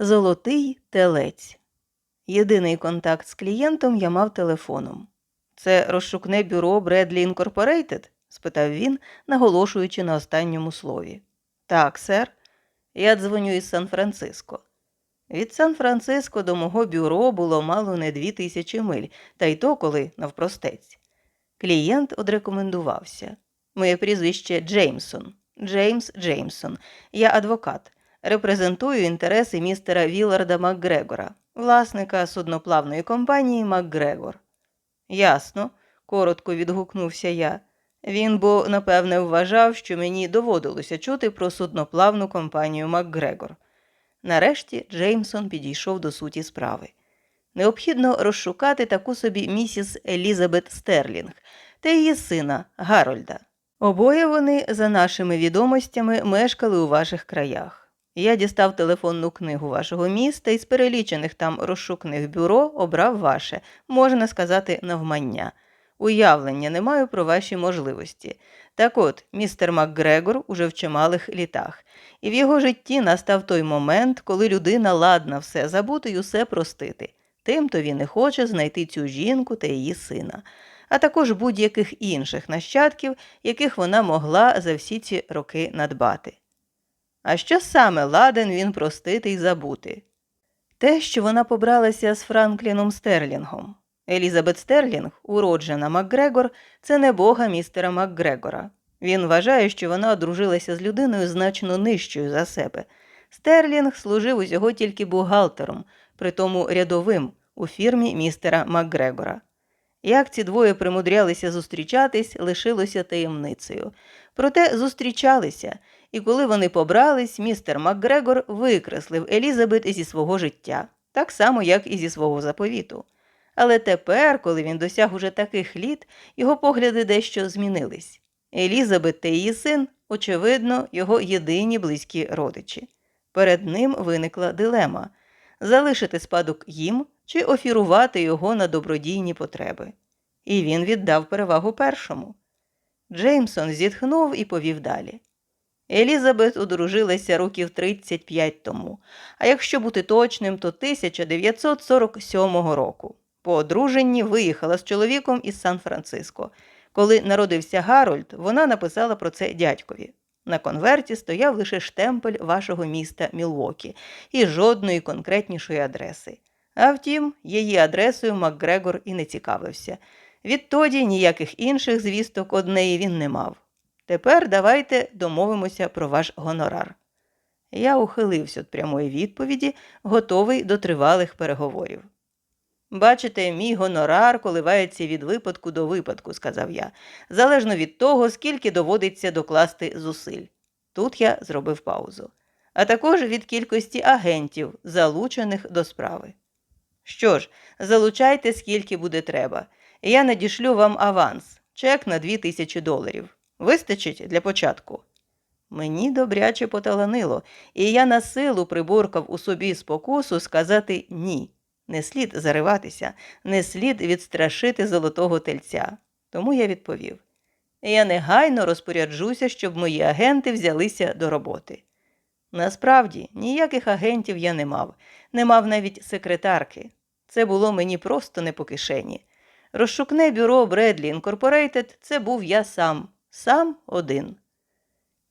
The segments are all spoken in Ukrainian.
Золотий телець. Єдиний контакт з клієнтом я мав телефоном. Це розшукне бюро Бредлі Інкорпорейтед? спитав він, наголошуючи на останньому слові. Так, сер. Я дзвоню із Сан-Франциско. Від Сан-Франциско до мого бюро було мало не дві тисячі миль, та й то коли навпростець. Клієнт одрекомендувався. Моє прізвище Джеймсон. Джеймс Джеймсон. Я адвокат. Репрезентую інтереси містера Віларда Макгрегора, власника судноплавної компанії Макгрегор. Ясно, коротко відгукнувся я. Він бо, напевне, вважав, що мені доводилося чути про судноплавну компанію Макгрегор. Нарешті Джеймсон підійшов до суті справи. Необхідно розшукати таку собі місіс Елізабет Стерлінг та її сина Гарольда. Обоє вони, за нашими відомостями, мешкали у ваших краях. Я дістав телефонну книгу вашого міста і з перелічених там розшукних бюро обрав ваше, можна сказати, навмання. Уявлення не маю про ваші можливості. Так от, містер МакГрегор уже в чималих літах, і в його житті настав той момент, коли людина ладна все забути й усе простити. Тимто він і хоче знайти цю жінку та її сина, а також будь-яких інших нащадків, яких вона могла за всі ці роки надбати. А що саме ладен він простити й забути? Те, що вона побралася з Франкліном Стерлінгом. Елізабет Стерлінг, уроджена Макгрегор, це не бога містера Макгрегора. Він вважає, що вона одружилася з людиною значно нижчою за себе. Стерлінг служив усього тільки бухгалтером, притому рядовим у фірмі містера Макгрегора. Як ці двоє примудрялися зустрічатись, лишилося таємницею. Проте зустрічалися, і коли вони побрались, містер Макгрегор викреслив Елізабет зі свого життя, так само, як і зі свого заповіту. Але тепер, коли він досяг уже таких літ, його погляди дещо змінились. Елізабет та її син, очевидно, його єдині близькі родичі. Перед ним виникла дилема залишити спадок їм чи офірувати його на добродійні потреби. І він віддав перевагу першому. Джеймсон зітхнув і повів далі. Елізабет одружилася років 35 тому, а якщо бути точним, то 1947 року. По одруженні виїхала з чоловіком із Сан-Франциско. Коли народився Гарольд, вона написала про це дядькові. На конверті стояв лише штемпель вашого міста Мілвокі і жодної конкретнішої адреси. А втім, її адресою Макгрегор і не цікавився. Відтоді ніяких інших звісток однеї він не мав. Тепер давайте домовимося про ваш гонорар. Я ухилився від прямої відповіді, готовий до тривалих переговорів. Бачите, мій гонорар коливається від випадку до випадку, сказав я, залежно від того, скільки доводиться докласти зусиль. Тут я зробив паузу, а також від кількості агентів, залучених до справи. Що ж, залучайте, скільки буде треба. Я надішлю вам аванс, чек на дві тисячі доларів. Вистачить для початку. Мені добряче поталанило, і я на силу приборкав у собі спокусу сказати ні. Не слід зариватися, не слід відстрашити золотого тельця. Тому я відповів я негайно розпоряджуся, щоб мої агенти взялися до роботи. Насправді, ніяких агентів я не мав, не мав навіть секретарки. Це було мені просто не по кишені. Розшукне бюро Бредлі Інкорпорейтед це був я сам, сам один.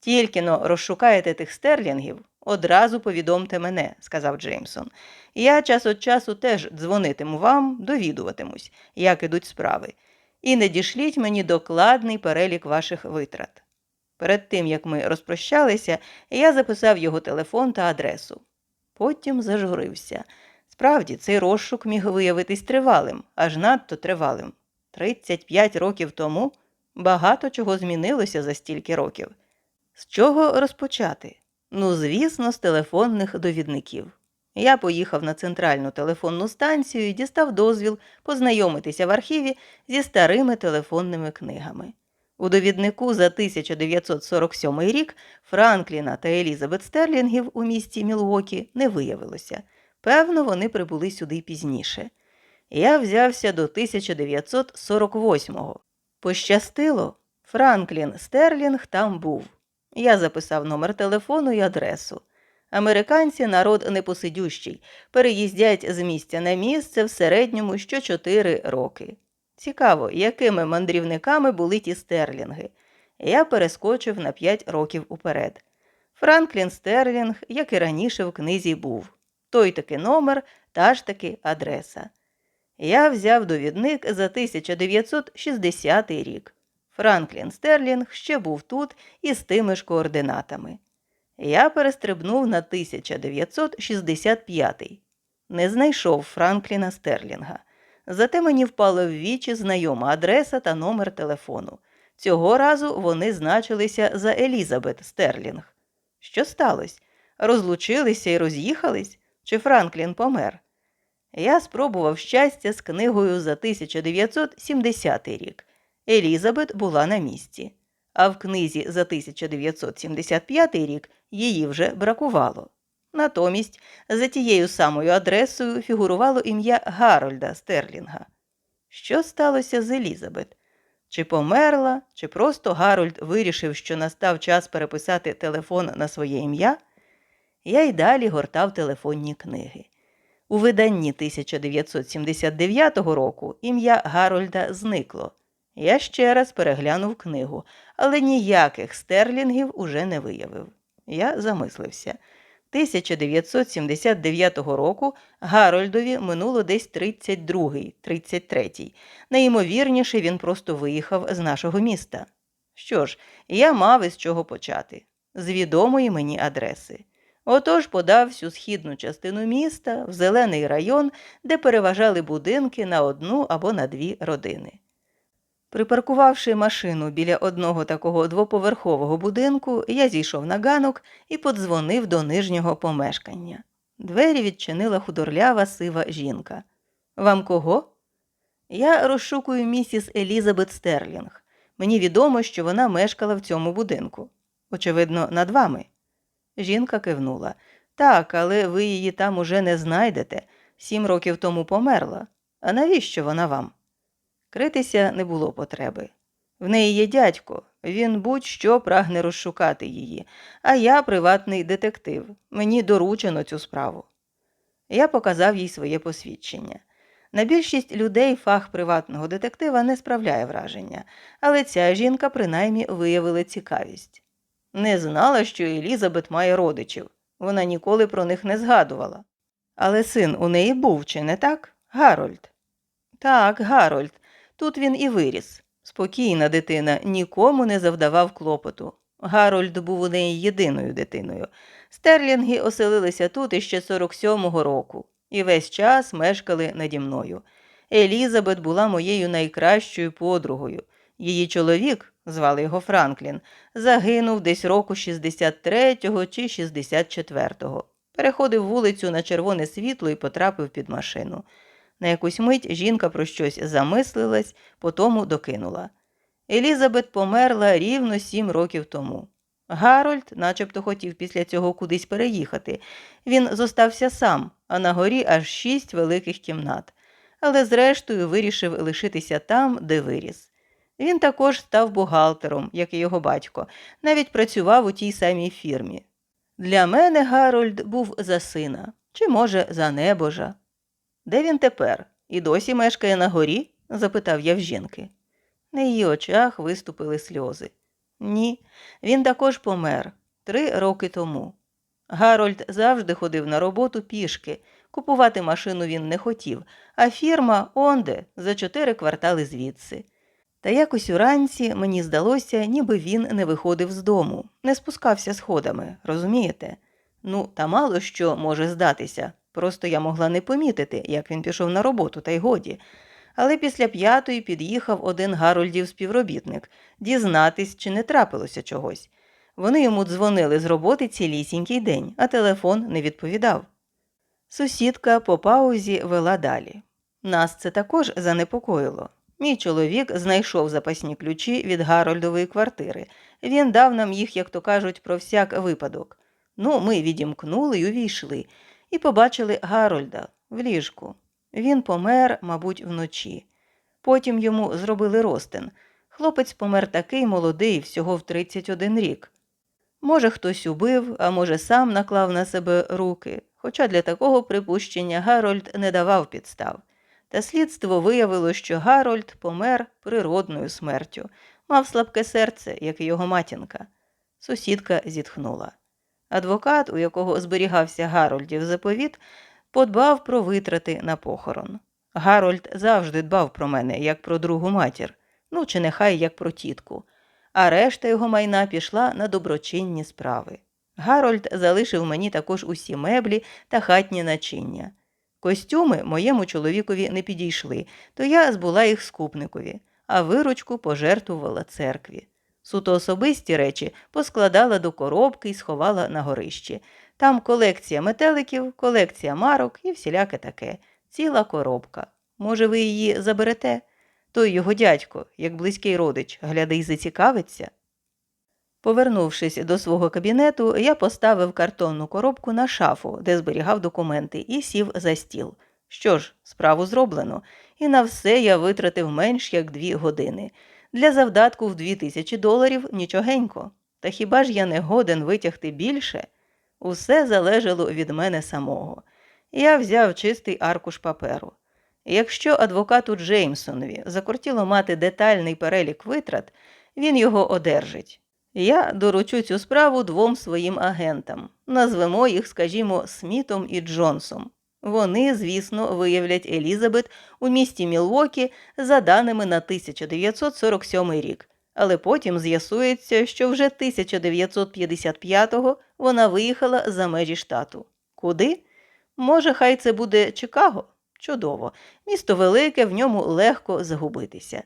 Тільки но розшукаєте тих стерлінгів, одразу повідомте мене, сказав Джеймсон. Я час від часу теж дзвонитиму вам, довідуватимусь, як ідуть справи, і не дішліть мені докладний перелік ваших витрат. Перед тим, як ми розпрощалися, я записав його телефон та адресу. Потім зажурився. Справді, цей розшук міг виявитись тривалим, аж надто тривалим. 35 років тому багато чого змінилося за стільки років. З чого розпочати? Ну, звісно, з телефонних довідників. Я поїхав на центральну телефонну станцію і дістав дозвіл познайомитися в архіві зі старими телефонними книгами. У довіднику за 1947 рік Франкліна та Елізабет Стерлінгів у місті Мілвокі не виявилося. Певно, вони прибули сюди пізніше. Я взявся до 1948-го. Пощастило, Франклін Стерлінг там був. Я записав номер телефону і адресу. Американці народ непосидющий, переїздять з місця на місце в середньому що 4 роки. Цікаво, якими мандрівниками були ті стерлінги. Я перескочив на 5 років уперед. Франклін Стерлінг, як і раніше в книзі, був той таки номер, та ж таки адреса. Я взяв довідник за 1960 рік. Франклін Стерлінг ще був тут із тими ж координатами. Я перестрибнув на 1965. Не знайшов Франкліна Стерлінга. Зате мені впала в вічі знайома адреса та номер телефону. Цього разу вони значилися за Елізабет Стерлінг. Що сталося? Розлучилися і роз'їхались? Чи Франклін помер? Я спробував щастя з книгою за 1970 рік. Елізабет була на місці, а в книзі за 1975 рік її вже бракувало. Натомість за тією самою адресою фігурувало ім'я Гарольда Стерлінга. Що сталося з Елізабет? Чи померла, чи просто Гарольд вирішив, що настав час переписати телефон на своє ім'я? Я й далі гортав телефонні книги. У виданні 1979 року ім'я Гарольда зникло. Я ще раз переглянув книгу, але ніяких стерлінгів уже не виявив. Я замислився. 1979 року Гарольдові минуло десь 32-й, 33-й. Найімовірніше, він просто виїхав з нашого міста. Що ж, я мав із чого почати з відомої мені адреси. Отож подав всю східну частину міста в зелений район, де переважали будинки на одну або на дві родини. Припаркувавши машину біля одного такого двоповерхового будинку, я зійшов на ганок і подзвонив до нижнього помешкання. Двері відчинила худорлява сива жінка. Вам кого? Я розшукую місіс Елізабет Стерлінг. Мені відомо, що вона мешкала в цьому будинку. Очевидно, над вами. Жінка кивнула. Так, але ви її там уже не знайдете. Сім років тому померла. А навіщо вона вам? Критися не було потреби. В неї є дядько, він будь-що прагне розшукати її, а я приватний детектив. Мені доручено цю справу. Я показав їй своє посвідчення. На більшість людей фах приватного детектива не справляє враження, але ця жінка принаймні виявила цікавість. Не знала, що Елізабет має родичів. Вона ніколи про них не згадувала. Але син у неї був, чи не так? Гарольд. Так, Гарольд. Тут він і виріс. Спокійна дитина, нікому не завдавав клопоту. Гарольд був у неї єдиною дитиною. Стерлінги оселилися тут іще 47-го року і весь час мешкали наді мною. Елізабет була моєю найкращою подругою. Її чоловік, звали його Франклін, загинув десь року 63-го чи 64-го. Переходив вулицю на червоне світло і потрапив під машину. На якусь мить жінка про щось замислилась, потому докинула. Елізабет померла рівно сім років тому. Гарольд начебто хотів після цього кудись переїхати. Він зостався сам, а на горі аж шість великих кімнат, але зрештою вирішив лишитися там, де виріс. Він також став бухгалтером, як і його батько, навіть працював у тій самій фірмі. Для мене Гарольд був за сина, чи, може, за небожа. Де він тепер? І досі мешкає на горі? запитав я в жінки. На її очах виступили сльози. Ні, він також помер три роки тому. Гарольд завжди ходив на роботу пішки. Купувати машину він не хотів, а фірма онде за чотири квартали звідси. Та якось уранці мені здалося, ніби він не виходив з дому, не спускався сходами, розумієте? Ну, та мало що може здатися. Просто я могла не помітити, як він пішов на роботу, та й годі. Але після п'ятої під'їхав один Гарольдів співробітник дізнатись, чи не трапилося чогось. Вони йому дзвонили з роботи цілісінький день, а телефон не відповідав. Сусідка по паузі вела далі. Нас це також занепокоїло. Мій чоловік знайшов запасні ключі від Гарольдової квартири. Він дав нам їх, як то кажуть, про всяк випадок. Ну, ми відімкнули й увійшли, і побачили Гарольда в ліжку. Він помер, мабуть, вночі. Потім йому зробили ростин. Хлопець помер такий молодий, всього в 31 рік. Може, хтось убив, а може, сам наклав на себе руки, хоча для такого припущення Гарольд не давав підстав. Та слідство виявило, що Гарольд помер природною смертю, мав слабке серце, як і його матінка. Сусідка зітхнула. Адвокат, у якого зберігався Гарольдів заповіт, подбав про витрати на похорон. Гарольд завжди дбав про мене, як про другу матір, ну чи нехай як про тітку, а решта його майна пішла на доброчинні справи. Гарольд залишив мені також усі меблі та хатні начиння. Костюми моєму чоловікові не підійшли, то я збула їх скупникові, а виручку пожертвувала церкві. Суто особисті речі поскладала до коробки і сховала на горищі. Там колекція метеликів, колекція марок і всіляке таке. Ціла коробка. Може, ви її заберете? Той його дядько, як близький родич, гляди й зацікавиться. Повернувшись до свого кабінету, я поставив картонну коробку на шафу, де зберігав документи, і сів за стіл. Що ж, справу зроблено, і на все я витратив менш як дві години. Для завдатку в дві тисячі доларів нічогенько. Та хіба ж я не годен витягти більше? Усе залежало від мене самого. Я взяв чистий аркуш паперу. Якщо адвокату Джеймсонові закортіло мати детальний перелік витрат, він його одержить. Я доручу цю справу двом своїм агентам. Назвемо їх, скажімо, Смітом і Джонсом. Вони, звісно, виявлять Елізабет у місті Мілвокі за даними на 1947 рік, але потім з'ясується, що вже 1955-го вона виїхала за межі штату. Куди? Може, хай це буде Чикаго? Чудово. Місто велике, в ньому легко загубитися.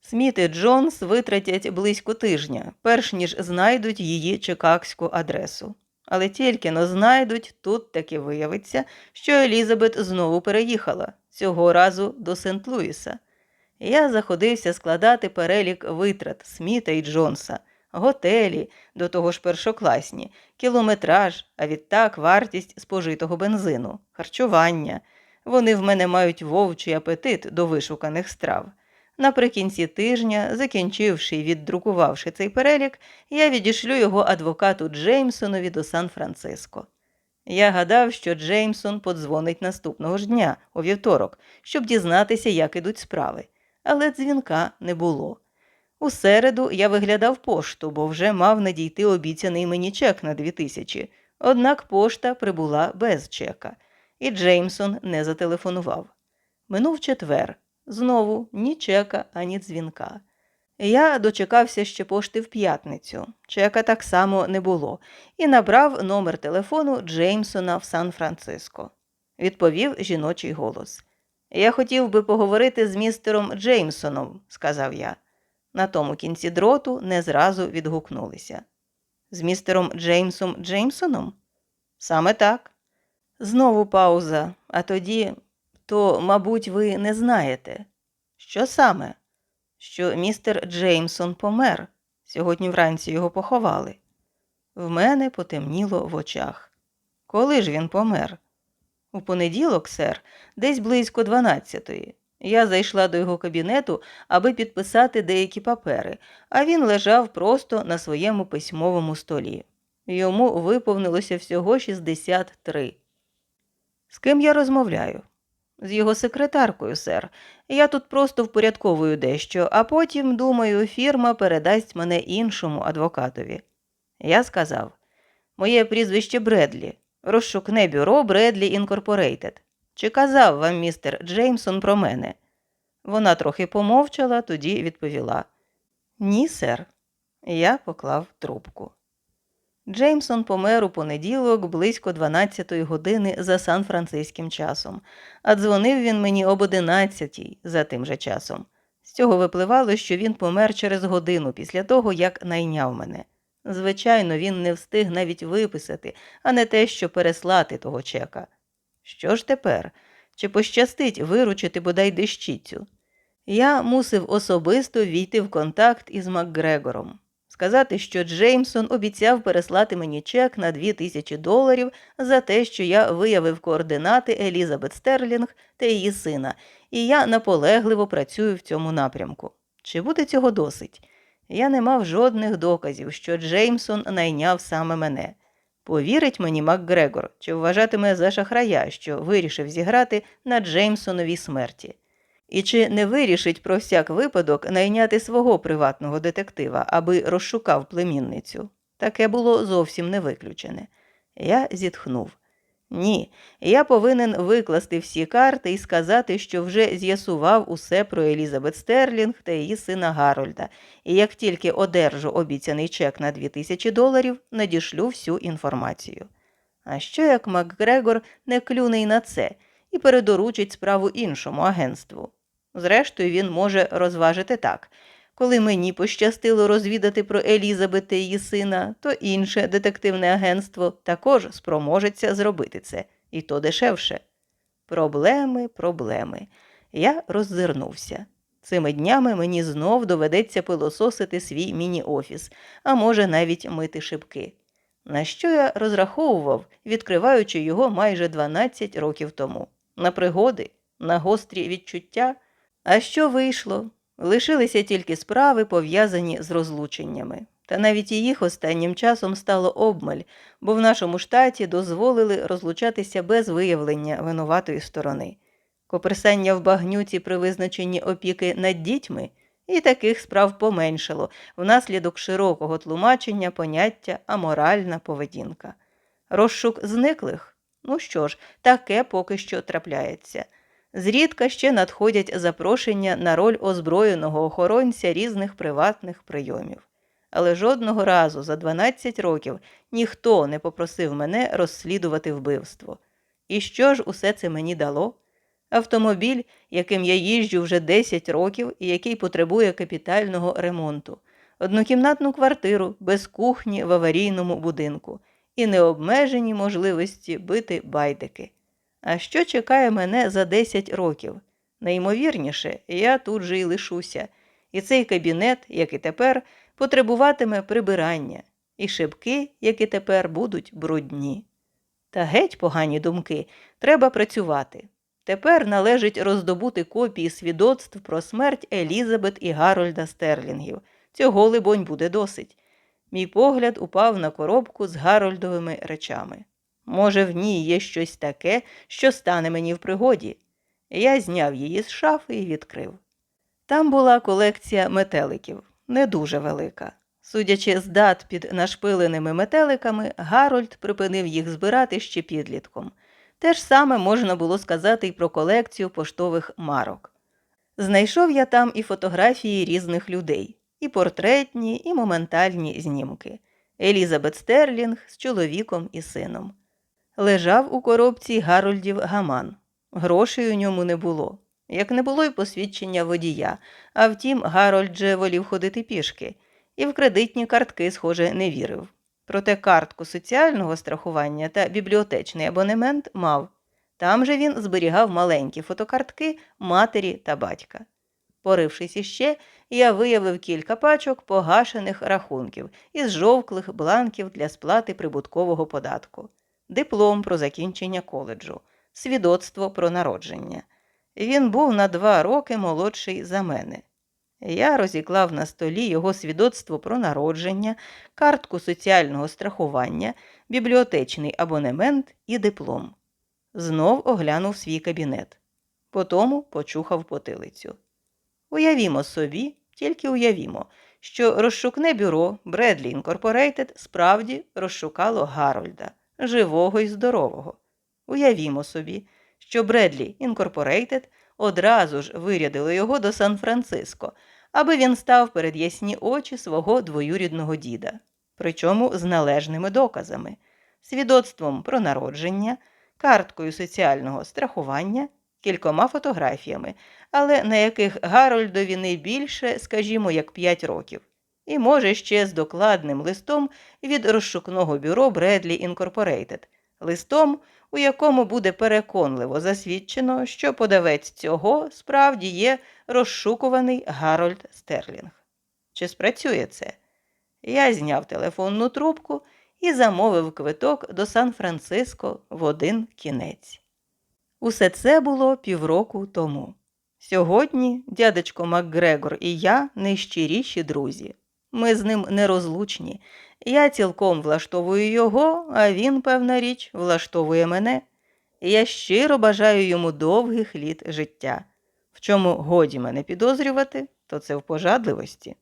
Сміт і Джонс витратять близько тижня, перш ніж знайдуть її чикагську адресу. Але тільки но знайдуть, тут таки виявиться, що Елізабет знову переїхала, цього разу до Сент-Луіса. Я заходився складати перелік витрат Сміта і Джонса, готелі, до того ж першокласні, кілометраж, а відтак вартість спожитого бензину, харчування. Вони в мене мають вовчий апетит до вишуканих страв. Наприкінці тижня, закінчивши і віддрукувавши цей перелік, я відішлю його адвокату Джеймсонові до Сан-Франциско. Я гадав, що Джеймсон подзвонить наступного ж дня, у вівторок, щоб дізнатися, як ідуть справи, але дзвінка не було. У середу я виглядав пошту, бо вже мав надійти обіцяний мені чек на дві тисячі, однак пошта прибула без чека, і Джеймсон не зателефонував. Минув четвер. Знову ні чека, ані дзвінка. Я дочекався ще пошти в п'ятницю. Чека так само не було, і набрав номер телефону Джеймсона в Сан-Франциско. Відповів жіночий голос. Я хотів би поговорити з містером Джеймсоном, сказав я. На тому кінці дроту не зразу відгукнулися. З містером Джеймсом Джеймсоном? Саме так. Знову пауза, а тоді то, мабуть, ви не знаєте. Що саме? Що містер Джеймсон помер. Сьогодні вранці його поховали. В мене потемніло в очах. Коли ж він помер? У понеділок, сер, десь близько дванадцятої. Я зайшла до його кабінету, аби підписати деякі папери, а він лежав просто на своєму письмовому столі. Йому виповнилося всього 63. З ким я розмовляю? З його секретаркою, сер. Я тут просто впорядковую дещо, а потім, думаю, фірма передасть мене іншому адвокатові. Я сказав Моє прізвище Бредлі, розшукне бюро Бредлі Інкорпорейтед. Чи казав вам містер Джеймсон про мене? Вона трохи помовчала, тоді відповіла Ні, сер. Я поклав трубку. Джеймсон помер у понеділок близько 12-ї години за сан-франциським часом, а дзвонив він мені об 11-й за тим же часом. З цього випливало, що він помер через годину після того, як найняв мене. Звичайно, він не встиг навіть виписати, а не те, що переслати того чека. Що ж тепер? Чи пощастить виручити бодай дещицю? Я мусив особисто війти в контакт із Макгрегором сказати, що Джеймсон обіцяв переслати мені чек на дві тисячі доларів за те, що я виявив координати Елізабет Стерлінг та її сина, і я наполегливо працюю в цьому напрямку. Чи буде цього досить? Я не мав жодних доказів, що Джеймсон найняв саме мене. Повірить мені МакГрегор, чи вважатиме за шахрая, що вирішив зіграти на Джеймсоновій смерті. І чи не вирішить про всяк випадок найняти свого приватного детектива, аби розшукав племінницю? Таке було зовсім не виключене. Я зітхнув. Ні, я повинен викласти всі карти і сказати, що вже з'ясував усе про Елізабет Стерлінг та її сина Гарольда, і як тільки одержу обіцяний чек на 2000 доларів, надішлю всю інформацію. А що як МакГрегор не клюне й на це і передоручить справу іншому агентству? Зрештою, він може розважити так. Коли мені пощастило розвідати про Елізабет та її сина, то інше детективне агентство також спроможеться зробити це, і то дешевше. Проблеми, проблеми. Я роззирнувся. Цими днями мені знов доведеться пилососити свій міні-офіс, а може навіть мити шибки. На що я розраховував, відкриваючи його майже 12 років тому? На пригоди, на гострі відчуття. А що вийшло? Лишилися тільки справи, пов'язані з розлученнями. Та навіть і їх останнім часом стало обмаль, бо в нашому штаті дозволили розлучатися без виявлення винуватої сторони. Коперсання в багнюці при визначенні опіки над дітьми і таких справ поменшало внаслідок широкого тлумачення поняття аморальна поведінка. Розшук зниклих? Ну що ж, таке поки що трапляється. Зрідка ще надходять запрошення на роль озброєного охоронця різних приватних прийомів. Але жодного разу за 12 років ніхто не попросив мене розслідувати вбивство. І що ж усе це мені дало? Автомобіль, яким я їжджу вже 10 років і який потребує капітального ремонту, однокімнатну квартиру без кухні в аварійному будинку і необмежені можливості бити байдики. А що чекає мене за 10 років? Найімовірніше, я тут же й лишуся, і цей кабінет, як і тепер, потребуватиме прибирання, і шибки, як і тепер, будуть брудні. Та геть погані думки, треба працювати. Тепер належить роздобути копії свідоцтв про смерть Елізабет і Гарольда Стерлінгів. Цього, либонь, буде досить. Мій погляд упав на коробку з Гарольдовими речами. Може, в ній є щось таке, що стане мені в пригоді. Я зняв її з шафи і відкрив. Там була колекція метеликів, не дуже велика. Судячи з дат під нашпиленими метеликами, Гарольд припинив їх збирати ще підлітком. Те ж саме можна було сказати й про колекцію поштових марок. Знайшов я там і фотографії різних людей, і портретні, і моментальні знімки Елізабет Стерлінг з чоловіком і сином. Лежав у коробці Гарольдів гаман. Грошей у ньому не було, як не було й посвідчення водія, а втім, Гарольд же волів ходити пішки, і в кредитні картки, схоже, не вірив. Проте картку соціального страхування та бібліотечний абонемент мав. Там же він зберігав маленькі фотокартки матері та батька. Порившись іще, я виявив кілька пачок погашених рахунків із жовклих бланків для сплати прибуткового податку, диплом про закінчення коледжу, свідоцтво про народження. Він був на два роки молодший за мене. Я розіклав на столі його свідоцтво про народження, картку соціального страхування, бібліотечний абонемент і диплом. Знов оглянув свій кабінет. Потому почухав потилицю. Уявімо собі, тільки уявімо, що розшукне бюро Бредлі Інкорпорейтед справді розшукало Гарольда, живого і здорового. Уявімо собі, що Бредлі Інкорпорейтед одразу ж вирядили його до Сан-Франциско, аби він став перед ясні очі свого двоюрідного діда, причому з належними доказами, свідоцтвом про народження, карткою соціального страхування, кількома фотографіями, але на яких Гарольдові не більше, скажімо, як 5 років. І, може, ще з докладним листом від розшукного бюро Бредлі Інкорпорейтед, листом, у якому буде переконливо засвідчено, що подавець цього справді є розшукуваний Гарольд Стерлінг. Чи спрацює це? Я зняв телефонну трубку і замовив квиток до Сан-Франциско в один кінець. Усе це було півроку тому. Сьогодні дядечко МакГрегор і я найщиріші друзі. Ми з ним нерозлучні. Я цілком влаштовую його, а він, певна річ, влаштовує мене. Я щиро бажаю йому довгих літ життя. В чому годі мене підозрювати, то це в пожадливості.